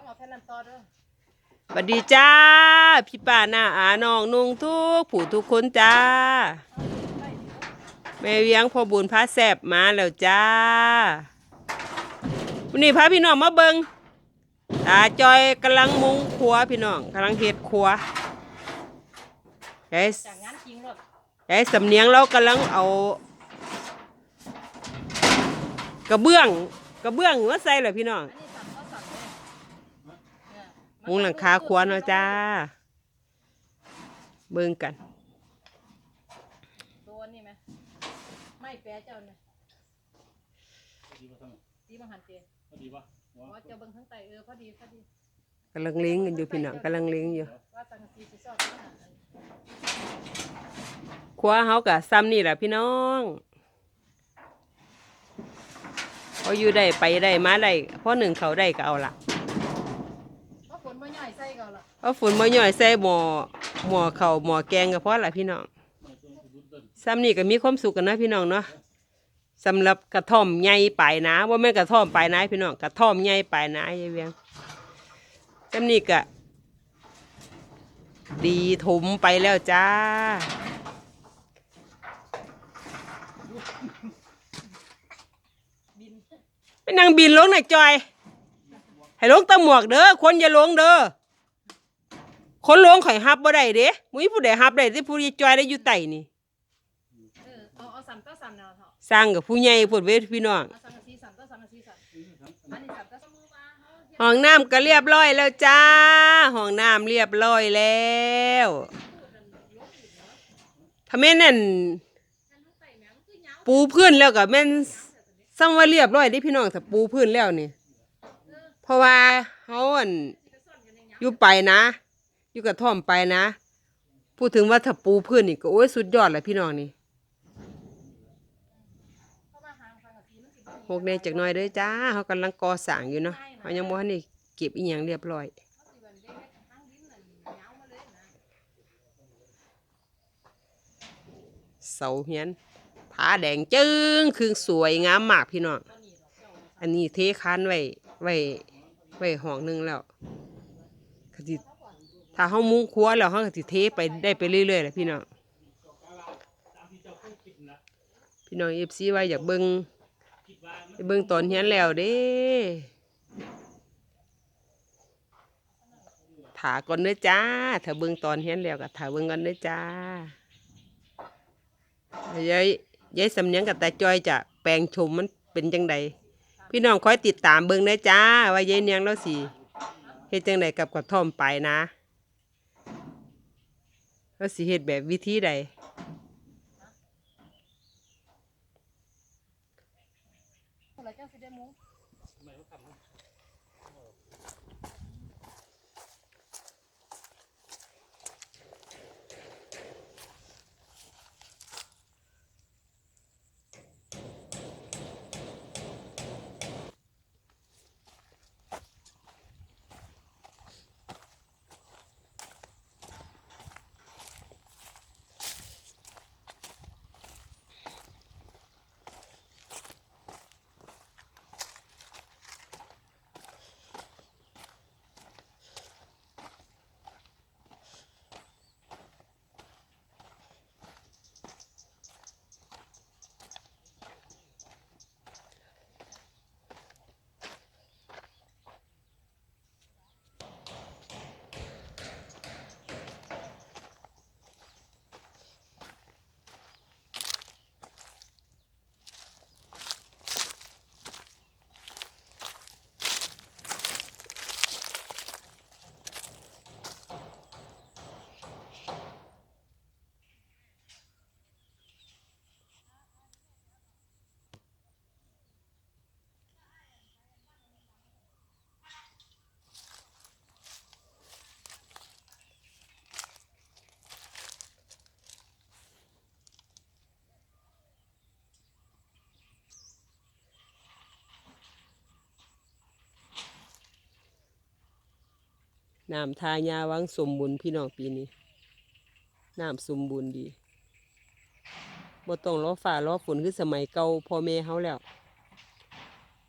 องเอาแค่นั้นต่อเด้อสวัสดีจ้า พี่ป้าหน้าอาน้องนุ่งทุกผู้ทุกคนจ้า แม่เวียงพอบุญพระแสบมาแล้วจ้าวันนี้พาพี่น้องมาเบิงตาจอยกำลังมุงครัวพี่น้องกำลังเฮ็ดครัวยายจากงานจริงรถยายสำเนียงเรากำลังเอา กระเบื้อง กระเบื้องมาใส่เลยพี่น้อง อันนี้สั่นก็สั่นเลยเนี่ย มุงหลังคาครัวเนาะจ้า เบิ่งกันตัวนี่ไหมไม่แปรเจ้าเนี่ยดีป่ะทั้งตีบังหันเตียพอดีป่ะหัวว่าเจ้าเบิ่งทั้งไตเออพอดีพอดีกำลังเลี้ยงกันอยู่พี่น้องกำลังเลี้ยงอยู่ว่าสังกะสีสิซอดนั่นน่ะครัวเฮากะซ้ำนี่แหละพี่น้องพออยู่ได้ไปได้มาได้พอหนึ่งเขาได้ก็เอาละเพราะฝน มาใหญ่ใส่ก่อนละเอาฝุ่นมาย่อยใส่หม้อหม้อเข่าหม้อแกงก็พอละพี่น้องซ้ำนี่ก็มีความสุขกันนะพี่น้องเนาะสำหรับกระท่อมใหญ่ปลายนาว่าแม่กระท่อมปลายนาพี่น้องกระท่อมใหญ่ปลายนายายเวียงซ้ำนี่ก็ดีถมไปแล้วจ้าบินไปนั่งบินลงหน่อยจอย ให้ลงตะหมวกเด้อคนอย่าลงเด้อคนลงข่อยฮับบ่ได้เด้มุ้ยผู้ใดฮับได้ที่ผู้ที่จอยได้อยู่ไต่นี่เออเอาเอาสั่นก็สั่นเนาะเถาะสร้างกับผู้ใหญ่พูดเวทพี่น้องเอาสังกะสีสั่นก็สังกะสีสั่นอันนี้สั่นก็สั่นมือมาเฮาเฮ็ดห้องน้ำก็เรียบร้อยแล้วจ้าห้องน้ำเรียบร้อยแล้วถ้าแม่นนั่นปูพื้นแล้วก็แม่นซ้ำว่าเรียบร้อยเด้พี่น้องถ้าปูพื้นแล้วนี่เพ ราะว่าเฮาอันอยู่ไปนะ อยู่กับท่อมไปนะ พูดถึงว่าถ้าปูพื้นนี่ก็โอ้ยสุดยอดเลยพี่น้องนี่หกะสีมันสิบ่พวกนี้จักหน่อยเด้อจ้าเขากำลังก่อสร้างอยู่เนาะเขายังบ่ทันได้เก็บอีหยังเรียบร้อยเขาสิบันได้เฮ็ดทางดินนั่นยาวมาเฮียนผาแดงจึ้งคือสวยงามมากพี่น้อง อันนี้เทคานไว้ไว้ ไว้ห้องหนึงแล้วก็สิถ้าเฮามุ้งครัวแล้วเฮาก็สิเทไปได้ไปเรื่อยๆแหละพี่น้องพี่น้อง FC ว่าอยากเบิ่งเบิ่งตอนเฮียนแล้วเด้ถาก่อนเด้อจ้า ถ้าเบิ่งตอนเฮียนแล้วก็ถ้าเบิ่งก่อนเด้อจ้ายายยายสำเนียงกับตาจอยจะแปลงชมมันเป็นจังใด พี่น้องคอยติดตามเบิ่งนะจ้า ว่ายายเนียงเราสิเฮ็ดจังไดกับกระท่อมไปนะเราสิเฮ็ดแบบวิธีใด น้ำทายาวังสมบูรณ์พี่น้องปีนี้น้ำสมบูรณ์ดีบ่ต้องรอฝ่ารอฝนคือสมัยเก่าพ่อแม่เฮาแล้ว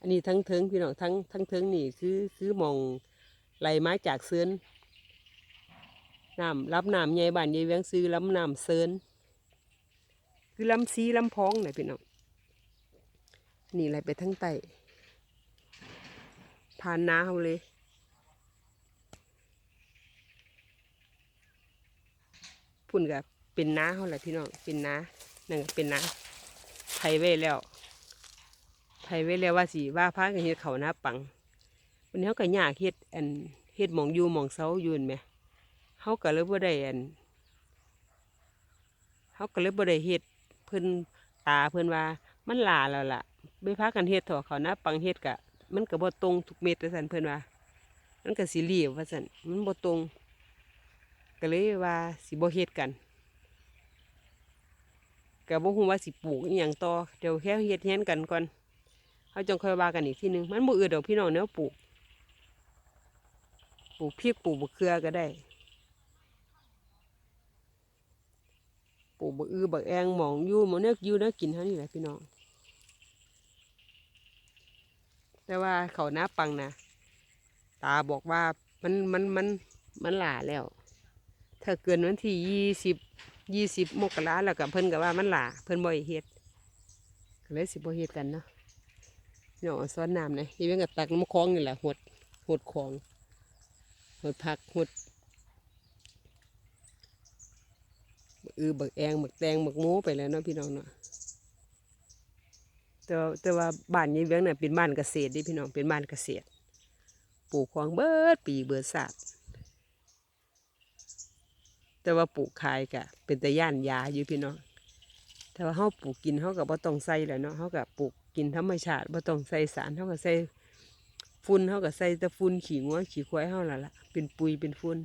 อันนี้ทั้งเทิงพี่น้องทั้งทั้งเทิงนี่คือคือมองไหลมาจากเซินน้ำรับน้ำใหญ่บ้านใหญ่เวียงซื้อลำน้ำเซินคือลำซีลำพองน่ะพี่น้องนี่ไหลไปทั้งใต้ผ่านนาเขาเลย พุ่นกับเป็นน้าเขาแหละพี่น้องเป็นน้านั่นก็เป็นน้าไทยไว้แล้วไทยไว้แล้วว่าสิว่าพากันเฮ็ดเขาหน้าปังวันนี้เขาก็ยากเฮ็ดอันเฮ็ดหมองอยู่หมองเสาอยู่นั่นแหมเขาก็เลยบ่ได้อันเขาก็เลยบ่ได้เฮ็ดเพิ่นตาเพิ่นว่ามันลาแล้วล่ะไม่พากันเฮ็ดถอเขาหน้าปังเฮ็ดกะ มันก็บ่ตรงทุกเม็ดว่าซั่นเพิ่นว่ามันก็สิเรียบว่าซั่นมันบ่ตรง ก็เลยว่าสิบ่เฮ็ดกันก็บ่ฮู้ว่าสิปลูกอีหยังต่อเดี๋ยวแค่เฮ็ดเฮียนกันก่อนเฮาจังค่อยว่ากันอีกทีหนึงมันบ่อืดดอกพี่น้องแนวปลูกปลูกพริกปลูกบักเขือก็ได้ปลูกบักอือบักแองหมองอยู่หมองเนี้ยอยู่เนี้ยกินเท่านี้แหละพี่น้องแต่ว่าเขาหน้าปังนะตาบอกว่ามันมันมันมันหลาแล้ว ถ้าเกินวันที่ยี่สิบยี่สิบมกราแล้วกับเพิ่นกับว่ามันหลาเพิ่นบ่ให้เฮ็ดก็เลยสิบ่เฮ็ดกันเนาะเนาะซ้อนน้ำนะยี่เว้นกับตักน้ำคลองนี่แหละหดหดของหดผักหดอือบักแองบักแตงบักโม้ไปแล้วเนาะพี่น้องเนาะแต่ว่าแต่ว่าบ้านยี่เวียงน่ะเป็นบ้านเกษตรดิพี่น้องเป็นบ้านเกษตรปลูกของเบิดปีเบิดศาสตร์ แต่ว่าปลูกขายกะ เป็นแต่ย่านยาอยู่พี่น้องแต่ว่าเฮาปลูกกินเฮาก็บ่ต้องใส่แหล้วเนาะเฮาก็ปลูกกินธรรมชาติบ่ต้องใส่สารเฮาก็ใส่ฝุ่นเฮาก็ใส่ต่ฝุ่นขี้งัวขี้ควายเฮาละละเป็นปุยเป็นฝุ่น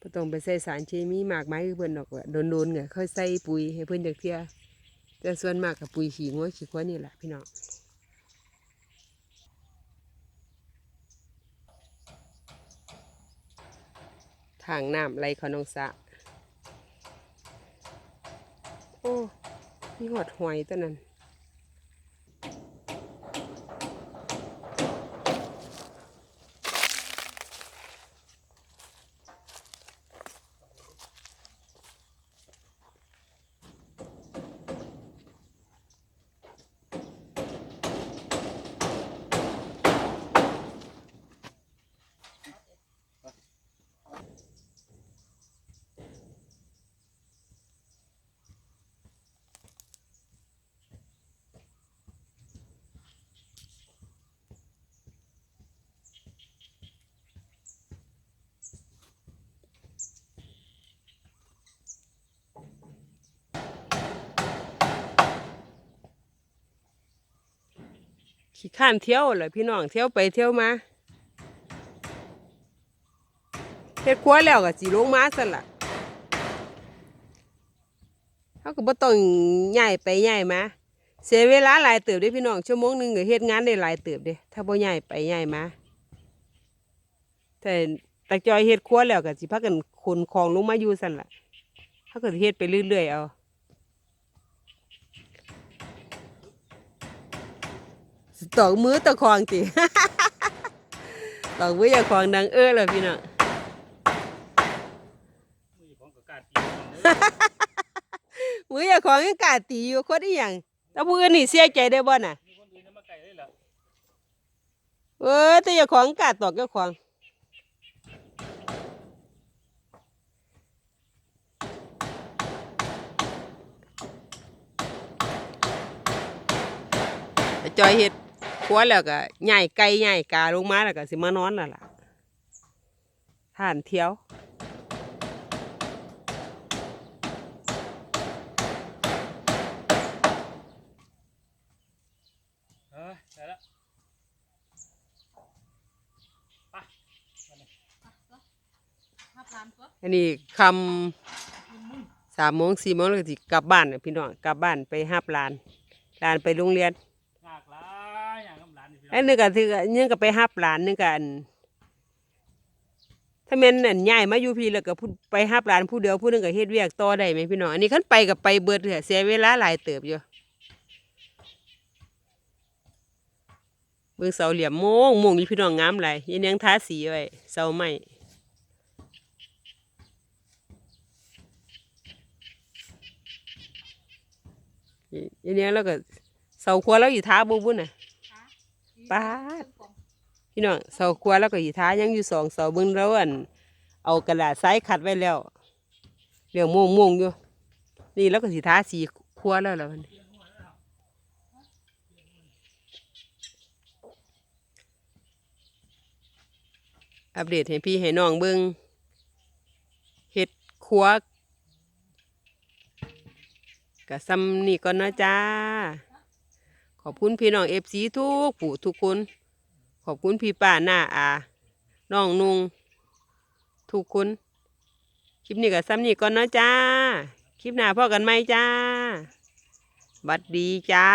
บ่ต้องไปใส่สารเคมีมากมายคือเพิ่อนดอกว่าโดนๆก็ค่อยใส่ปุ๋ยให้เพิ่อนจักเที่ยแต่ส่วนมากก็ปุ๋ยขี้งัวขี้ควายนี่แหละพี่น้อง ทางน้ำไหลเขานองสะ โอ้ มีหอดหอยตัวนั้น ขี้ข้านเที่ยวเลยพี่น้องเที่ยวไปเที่ยวมาเฮ็ดครัวแล้วก็สิลงมาสั่นล่ะเขาก็บ่ต้องย้ายไปย้ายมาเสียเวลาหลายเติบเด้พี่น้องชั่วโมงหนึงก็เฮ็ดงานได้หลายเติบเด้ถ้าบ่ย้ายไปย้ายมาแต่ตาจอยเฮ็ดครัวแล้วก็สิพากันขนของลงมาอยู่สั่นล่ะเขาก็เฮ็ดไปเรื่อยๆเอา ตอกมือตะคองติตอกมืออย่าคองดังเอ้อเลยพี่น้องมือของกกากันเลยมืออย่าคองยังกล้าตีอยู่คนอีหยังแต่ผู้อื่นนี่เสียใจได้บ่น่ะมีคนอื่นจะมาไก่ได้เหรออแต่อย่าของกล้าตอกอย่าของจอยเฮ็ด ครัวแล้วก็ใหญ่ไก่ใหญ่กาลงมาแล้วก็สิมานอนแล้วล่ะทานเที่ยวเออได้แล้วไปห้าพันก็อันนี้คำสามโมงสี่โมงแล้วก็สิกลับบ้านน่ะพี่น้องกลับบ้านไปหับหลานหลานไปโรงเรียน อัอนนึงก็ถือยังก็ไปหับหลานนึงกันถ้าแม่นอันใหญ่มาอยู่พี่แล้วก็พูดไปหับหลานผู้เดียวผู้หนึงก็เฮ็ดเวียกต่อได้ไหมพี่น้องอันนี้คันไปกับไปเบิดเถอะเสียเวลาหลายเติบอยู่เบิ่งเสาเหลี่ยมโมงโมงอยู่พี่น้องงามหลายยันยังทาสีไว้เสาไม้ยันยังแล้วก็เสาครัวแล้วอีทาบุบุ่นน่ะ ป๊าดพี่น้องเสาครัวแล้วก็อีท้ายังอยู่สองเสาเบิ่งแล้วอันเอากระดาษทรายขัดไว้แล้วเรื่องโมงโมงอยู่ นี่แล้วก็สีท้าสีครัวแล้วล่ะมันอัปเดตให้พี่ให้น้องเบิ่งเฮ็ดครัวกะซ้ำนี่ก่อนนะจ้า ขอบคุณพี่น้องเอฟซีทุกผู้ทุกคน ขอบคุณพี่ป้าหน้าอาน้องนุงทุกคนคลิปนี้กับซ้ำนี่ก่อนนะจ้า คลิปหน้าพ่อกันไหมจ้า บัดดีจ้า